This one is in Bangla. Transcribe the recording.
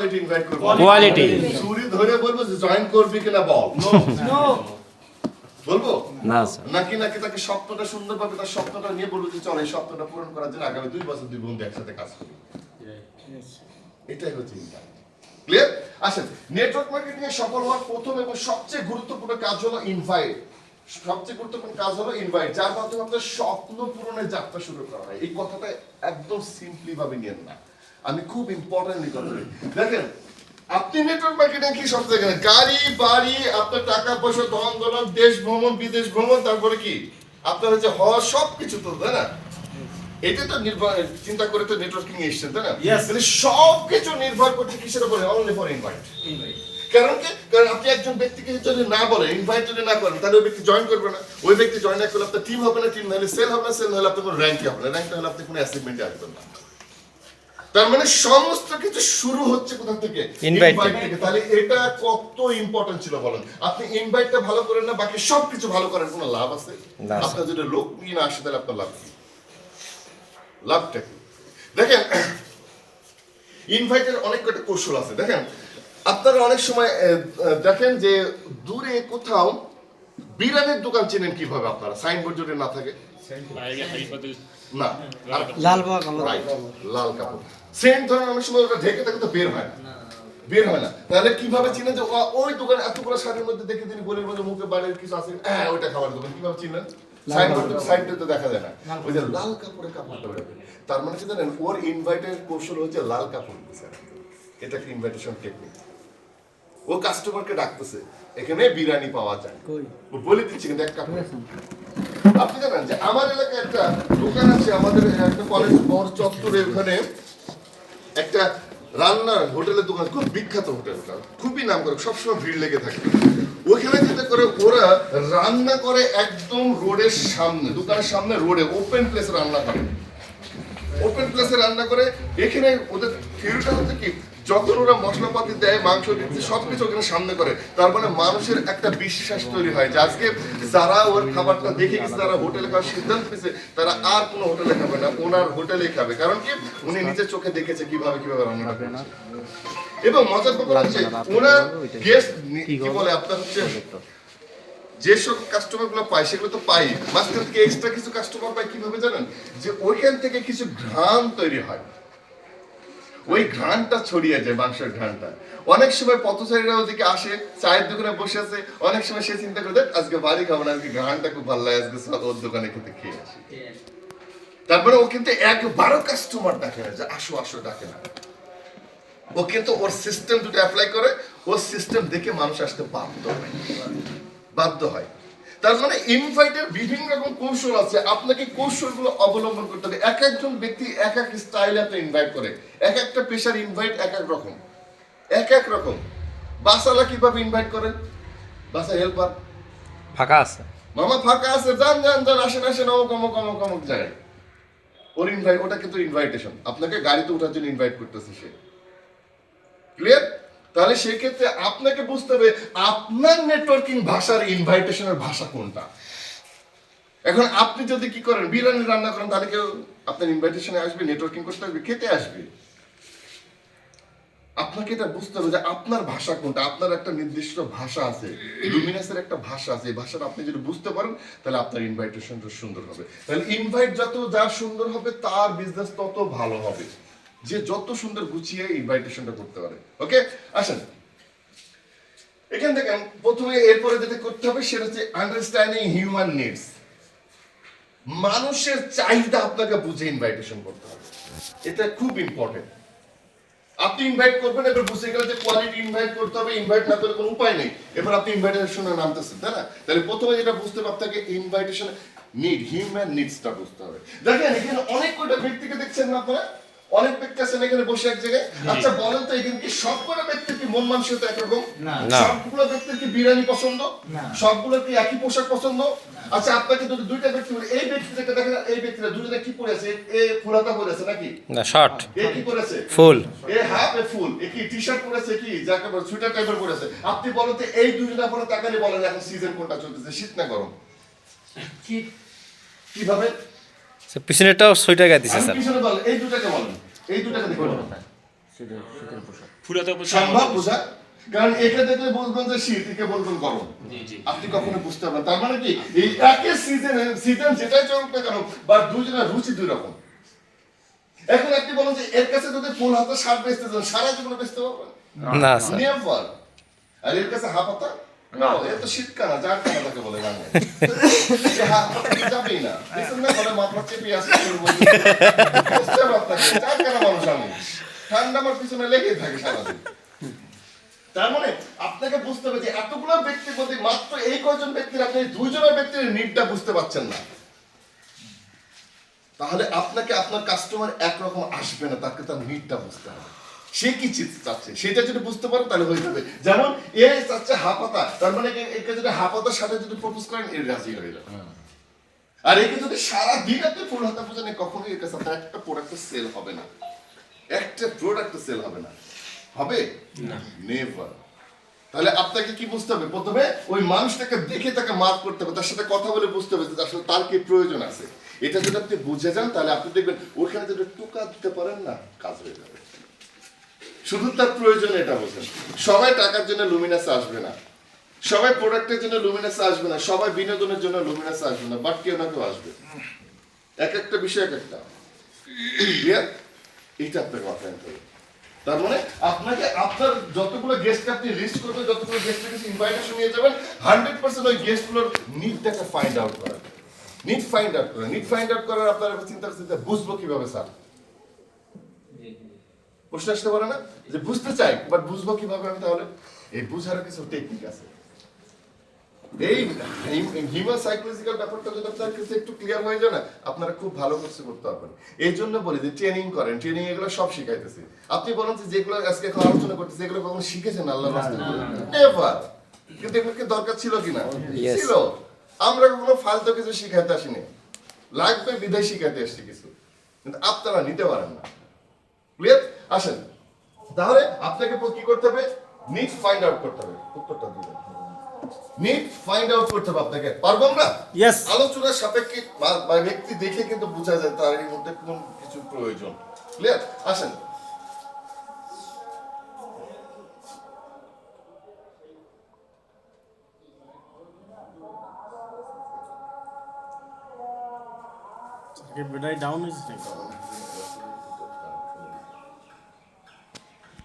কোয়ালিটি ইনভাইট করব। কোয়ালিটি ধরে বলব যে জয়েন করবি কিনা বল। বলব? না স্যার নাকি নাকি তাকে স্বপ্নটা সুন্দর পাবে তার স্বপ্নটা নিয়ে বলব যে চল এই স্বপ্নটা পূরণ করার জন্য আগামী দুই বছর দুই বন্ধু একসাথে কাজ করি। এটাই হচ্ছে ক্লিয়ার আসেন নেটওয়ার্ক মার্কেটিং এ সফল হওয়ার প্রথম এবং সবচেয়ে গুরুত্বপূর্ণ কাজ হলো ইনভাইট সবচেয়ে গুরুত্বপূর্ণ কাজ হলো ইনভাইট যার মাধ্যমে আপনার স্বপ্ন পূরণের যাত্রা শুরু করা হয়। এই কথাটা একদম সিম্পলি ভাবে নিয়েন না। আমি খুব ইম্পর্টেন্টলি কথা বলি দেখেন আপনি নেটওয়ার্ক মার্কেটিং কি সব দেখেন? গাড়ি বাড়ি আপনার টাকা পয়সা ধন দলন দেশ ভ্রমণ বিদেশ ভ্রমণ তারপরে কি? আপনার হচ্ছে হওয়া সব কিছু তো তাই না? এটা তো নির্ভর চিন্তা করে তো নেটওয়ার্কিং এসছেন তাই না? সব কিছু নির্ভর করছে কিসের উপরে? অনলি ফর ইনভাইট কারণ কি? কারণ আপনি একজন ব্যক্তিকে যদি না বলেন ইনভাইট যদি না করেন তাহলে ওই ব্যক্তি জয়েন করবে না। ওই ব্যক্তি জয়েন না করলে আপনার টিম হবে না টিম নাহলে সেল হবে না সেল হলে আপনার কোনো র্যাঙ্কে হবে না। র্যাঙ্ক হলে আপনি কোনো অ্যাচিভমেন্টে আসবেন না। তার মানে সমস্ত কিছু শুরু হচ্ছে কোথা থেকে? Invite থেকে। তাহলে এটা কত ইম্পর্টেন্ট ছিল বলেন? আপনি ইনভাইটটা ভালো করেন না বাকি সব কিছু ভালো করার কোনো লাভ আছে? আপনার যদি লোক নিয়ে না আসে তাহলে আপনার লাভ কি? লাভটা কি? দেখেন ইনভাইটের অনেক কটা কৌশল আছে। দেখেন আপনারা অনেক সময় দেখেন যে দূরে কোথাও বিরানের দোকান চেনেন কীভাবে আপনারা? সাইনবোর্ড যদি না থাকে। না। লাল রাইট লাল কাপড়। সেম ধরনের অনেক সময় ওটা ঢেকে থাকে তো বের হয় না। বের হয় না। তাহলে কীভাবে যে ওই দোকানে এতগুলো শাড়ির মধ্যে দেখে তিনি গলির মধ্যে মুখে বাড়ির কিছু আছে? হ্যাঁ ওইটা খাবার দোকান। কীভাবে চিনলেন সাইনবোর্ড সাইডটা তো দেখা যায় না। ওই যে লাল কাপড়ে কাপড়টা তার মানে কি জানেন? ওর ইনভাইটের কৌশল হচ্ছে লাল কাপড় এটা একটা ইনভাইটেশন টেকনিক ও কাস্টমারকে ডাকতেছে এখানে বিরিয়ানি পাওয়া যায়। ও বলে দিচ্ছে কিন্তু এক কাপড়। আপনি জানেন যে আমার এলাকায় একটা দোকান আছে আমাদের একটা কলেজ বড় চত্বরে ওখানে। একটা রান্নার হোটেলের দোকান খুব বিখ্যাত হোটেল ওটা। খুবই নাম করে, সবসময় ভিড় লেগে থাকে। ওখানে যেতে করে ওরা রান্না করে একদম রোডের সামনে, দোকানের সামনে রোডে ওপেন প্লেসে রান্না করে। ওপেন প্লেসে রান্না করে, এখানে ওদের থিওরিটা হচ্ছে কি? যখন ওরা মশলাপাতি দেয় মাংস দিচ্ছে সবকিছু ওখানে সামনে করে। তার মানে মানুষের একটা বিশ্বাস তৈরি হয় যে আজকে যারা ওর খাবারটা দেখে গেছে যারা হোটেলে খাওয়ার সিদ্ধান্ত নিয়েছে তারা আর কোনো হোটেলে খাবে না ওনার হোটেলেই খাবে। কারণ কি? উনি নিজের চোখে দেখেছে কীভাবে কীভাবে রান্না করছে। এবং মজার ব্যাপার হচ্ছে ওনার গেস্ট কি বলে? আপনার হচ্ছে যেসব কাস্টমারগুলো পাই সেগুলো তো পাই। মাঝখান থেকে এক্সট্রা কিছু কাস্টমার পাই কীভাবে জানেন? যে ওইখান থেকে কিছু ঘ্রাণ তৈরি হয়। ওই ঘ্রাণটা ছড়িয়ে যায় মাংসের ঘ্রাণটা। অনেক সময় পথচারীরা ওদিকে আসে চায়ের দোকানে বসে আছে অনেক সময় সে চিন্তা করে "ধ্যাৎ, আজকে বাড়ি খাব না আজকে ঘ্রাণটা খুব ভালো লাগে আজকে ওর দোকানে খেতে খেয়ে আসি। তারপরে ও কিন্তু একবারও কাস্টমার ডাকে না যে আসো আসো ডাকে না। ও কিন্তু ওর সিস্টেম দুটো অ্যাপ্লাই করে ওর সিস্টেম দেখে মানুষ আসতে বাধ্য হয়। বাধ্য হয়। তার মানে ইনভাইটের বিভিন্ন রকম কৌশল আছে। আপনাকে কৌশলগুলো অবলম্বন করতে হবে। এক একজন ব্যক্তি এক এক স্টাইলে আপনি ইনভাইট করে। এক একটা পেশার ইনভাইট এক এক রকম। এক এক রকম। বাসালা কীভাবে ইনভাইট করেন? বাসা হেল্পার ফাঁকা আছে। মামা ফাঁকা আছে যান যান যান আসেন আসেন অমুক অমুক অমুক অমুক জায়গায়। ওর ইনভাইট ওটা কিন্তু ইনভাইটেশন আপনাকে গাড়িতে ওঠার জন্য ইনভাইট করতেছে সে। ক্লিয়ার তাহলে সেক্ষেত্রে আপনাকে বুঝতে হবে, আপনার নেটওয়ার্কিং ভাষার ইনভাইটেশনের ভাষা কোনটা? এখন আপনি যদি কি করেন, বিরিয়ানি রান্না করেন, তাহলে কেউ আপনার ইনভাইটেশনে আসবে নেটওয়ার্কিং করতে আসবে, খেতে আসবে। আপনাকে এটা বুঝতে হবে যে আপনার ভাষা কোনটা, আপনার একটা নির্দিষ্ট ভাষা আছে লুমিনাসের একটা ভাষা আছে, এই ভাষাটা আপনি যদি বুঝতে পারেন, তাহলে আপনার ইনভাইটেশনটা সুন্দর হবে। তাহলে ইনভাইট যত যা সুন্দর হবে, তার বিজনেস তত ভালো হবে। যে যত সুন্দর গুছিয়ে ইনভাইটেশনটা করতে পারে। ওকে আসেন। এখান থেকে প্রথমে এরপরে যেটা করতে হবে সেটা হচ্ছে আন্ডারস্ট্যান্ডিং হিউম্যান নিডস মানুষের চাহিদা আপনাকে বুঝে ইনভাইটেশন করতে হবে। এটা খুব ইম্পর্টেন্ট আপনি ইনভাইট করবেন, এবার বুঝে গেলে যে কোয়ালিটি ইনভাইট করতে হবে ইনভাইট না করে কোনো উপায় নেই। এবার আপনি ইনভাইটেশনে নামতেছেন তাই না? তাহলে প্রথমে যেটা বুঝতে হবে আপনাকে ইনভাইটেশন নিড হিউম্যান নিডসটা বুঝতে হবে। দেখেন, এখানে অনেক কয়টা ব্যক্তিকে দেখছেন আপনারা? অনেক ব্যক্তি আছেন এখানে বসে এক জায়গায়? আচ্ছা বলেন তো এখানে কি সবগুলো ব্যক্তির কি মন মানসিকতা একরকম। সবগুলো ব্যক্তির কি বিরিয়ানি পছন্দ? না। সবগুলো কি একই পোশাক পছন্দ? আচ্ছা আপনাকে যদি দুইটা ব্যক্তি বলি, এই ব্যক্তিটাকে দেখেন এই ব্যক্তিটা দুজনে কি পরেছে এ ফুলাতা পরেছে নাকি? না শর্ট এ কি পরেছে ফুল। এ হাফ এ ফুল। এ কি টি শার্ট পরেছে কি? যাকে বলে সুইটার টাইপের পরেছে আপনি বলেন তো এই দুজনে পরে তাকালে বলেন এখন সিজন কোনটা চলতেছে? শীত না গরম? কীভাবে? পিছনেরটাও সোয়েটার গায়ে দিছে স্যার। এই দুটাকে বলেন এই দুটাকে দেখে বলেন। শীতের শীতের পোশাক। ফুলাতে পোশাক সম্ভব বোঝা? কারণ একে দেখলে বলবেন যে শীত একে বলবেন গরম। জি জি। আপনি কখনো বুঝতে পারবেন তার মানে কি? এই একই সিজনে সিজন যেটাই চলুক না কেন বা দুজনের রুচি দুই রকম। এখন আপনি বলেন যে এর কাছে যদি ফুল হাতে শার্ট বেচতে চান সারা জীবনে বেচতে পারবেন? না স্যার। আর এর কাছে হাফ হাতা? ঠান্ডা আমার পিছনে লেগেই থাকে সারাদিন। তার মানে আপনাকে বুঝতে হবে যে এতগুলো ব্যক্তির মধ্যে মাত্র এই কয়জন ব্যক্তির আপনি দুইজনের ব্যক্তির নিডটা বুঝতে পারছেন না। তাহলে আপনাকে আপনার কাস্টমার একরকম আসবে না তাকে তার নিডটা বুঝতে হবে। সে কি চাচ্ছে? সেটা যদি বুঝতে পারেন তাহলে হয়ে যাবে। যেমন এ চাচ্ছে হাপাতা তার মানে একে যদি হাপাতার সাথে যদি প্রপোজ করেন এর রাজি হয়ে যাবে। আর একে যদি সারা দিন আপনি ফুল হাতা পুজো নেই কখনোই এর কাছে আপনার একটা প্রোডাক্ট সেল হবে না। একটা প্রোডাক্ট সেল হবে না। হবে? নেভার তাহলে আপনাকে কি বুঝতে হবে? প্রথমে ওই মানুষটাকে দেখে তাকে মার্ক করতে হবে তার সাথে কথা বলে বুঝতে হবে যে আসলে তার কি প্রয়োজন আছে। এটা যদি আপনি বুঝে যান তাহলে আপনি দেখবেন ওখানে যদি টোকা দিতে পারেন না কাজ হয়ে যাবে। শুধু তার প্রয়োজন এটা বোঝেন। সবাই টাকার জন্য লুমিনাসে আসবে না। সবাই প্রোডাক্টের জন্য লুমিনাসে আসবে না। সবাই বিনোদনের জন্য লুমিনাসে আসবে না। বাট কেউ না কেউ আসবে। এক একটা বিষয় এক একটা। এইটা আপনাকে মাথায় আনতে তার মানে আপনাকে আপনার যতগুলো গেস্ট আপনি লিস্ট করবেন, যতগুলো গেস্টের কাছে ইনভাইটেশন নিয়ে যাবেন হান্ড্রেড পার্সেন্ট ওই গেস্টগুলোর নিডটাকে ফাইন্ড আউট করা। নিড ফাইন্ড আউট করা। নিড ফাইন্ড আউট করার আপনার চিন্তা চিন্তা বুঝব কীভাবে স্যার প্রশ্ন আসতে পারে না যে বুঝতে চাই বাট বুঝব কীভাবে আমি তাহলে? এই বুঝার কিছু টেকনিক আছে। এই হিউম্যান সাইকোলজিক্যাল ব্যাপারটা যদি আপনার কাছে একটু ক্লিয়ার হয়ে যায় না আপনারা খুব ভালো কিছু করতে পারবেন। এই জন্য বলি যে ট্রেনিং করেন ট্রেনিং এগুলো সব শিখাইতেছি। আপনি বলেন যে যেগুলো আজকে এখন আলোচনা করতেছি এগুলো কখনো শিখেছেন আল্লাহ নেভার কিন্তু এগুলো কি দরকার ছিল কিনা? ছিল। আমরা কখনো ফালতু কিছু শিখাইতে আসিনি। লাগবে বিদায় শিখাইতে আসছি কিছু। কিন্তু আপনারা নিতে পারেন না। ক্লিয়ার আসেন। তাহলে আপনাকে কি করতে হবে? নিড ফাইন্ড আউট করতে হবে। উত্তরটা দিবেন নিড ফাইন্ড আউট করতে হবে আপনাকে। পারব আমরা? Yes. আলোচনার সাপেক্ষে ব্যক্তি দেখে কিন্তু বোঝা যায় তার এর মধ্যে কোন কিছু প্রয়োজন। ক্লিয়ার আসেন। ব্যাটারি ডাউন হয়েছে নাকি